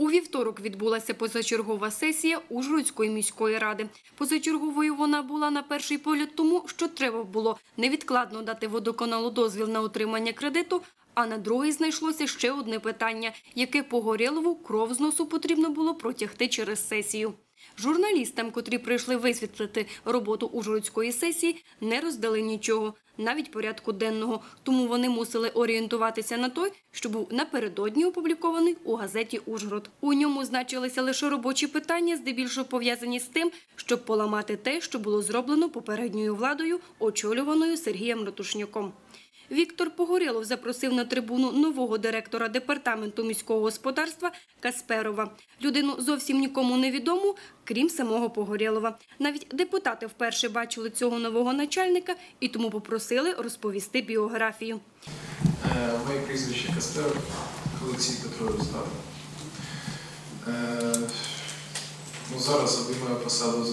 У вівторок відбулася позачергова сесія Ужгородської міської ради. Позачерговою вона була на перший погляд тому, що треба було невідкладно дати водоканалу дозвіл на отримання кредиту, а на другий знайшлося ще одне питання, яке Погорєлову кров з носу потрібно було протягти через сесію. Журналістам, котрі прийшли висвітлити роботу Ужгородської сесії, не роздали нічого, навіть порядку денного, тому вони мусили орієнтуватися на той, що був напередодні опублікований у газеті Ужгород. У ньому значилися лише робочі питання, здебільшого пов'язані з тим, щоб поламати те, що було зроблено попередньою владою, очолюваною Сергієм Ратушняком. Віктор Погорєлов запросив на трибуну нового директора департаменту міського господарства Касперова. Людину зовсім нікому не відому, крім самого Погорєлова. Навіть депутати вперше бачили цього нового начальника і тому попросили розповісти біографію. Е, Моє прізвище Кастер Олексій Петрович Здав. Е, Ну, зараз обіймаю посаду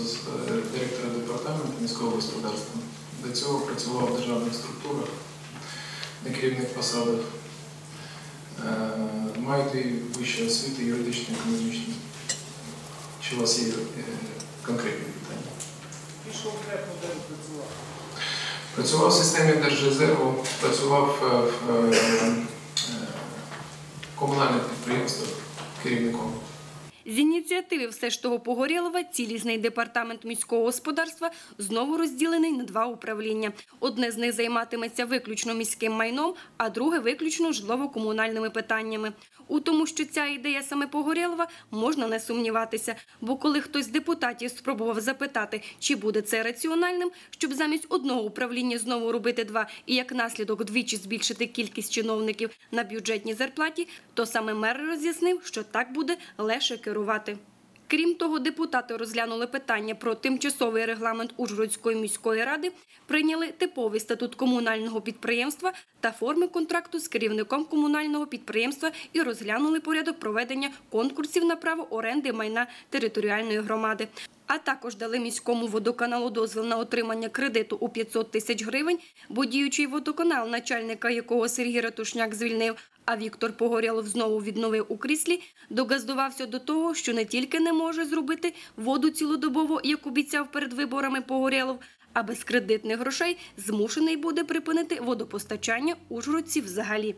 е, директора департаменту міського господарства. До цього працював в державних структурах на керівних посадах. Е, Маю дві вищі освіти, юридичні і. Чи у вас є е, конкретні питання? Пішов треба ви? Працював в системі Держрезерву, працював е, в З ініціативи все ж того Погорєлова цілісний департамент міського господарства знову розділений на два управління. Одне з них займатиметься виключно міським майном, а друге виключно житлово-комунальними питаннями. У тому, що ця ідея саме Погорєлова, можна не сумніватися. Бо коли хтось з депутатів спробував запитати, чи буде це раціональним, щоб замість одного управління знову робити два і як наслідок вдвічі збільшити кількість чиновників на бюджетній зарплаті, то саме мер роз'яснив, що так буде легше керувати. Крім того, депутати розглянули питання про тимчасовий регламент Ужгородської міської ради, прийняли типовий статут комунального підприємства та форми контракту з керівником комунального підприємства і розглянули порядок проведення конкурсів на право оренди майна територіальної громади. А також дали міському водоканалу дозвіл на отримання кредиту у 500 тисяч гривень, бо діючий водоканал, начальника якого Сергій Ратушняк звільнив, а Віктор Погорєлов знову відновив у кріслі, догаздувався до того, що не тільки не може зробити воду цілодобово, як обіцяв перед виборами Погорєлов, а без кредитних грошей змушений буде припинити водопостачання Ужгородці взагалі.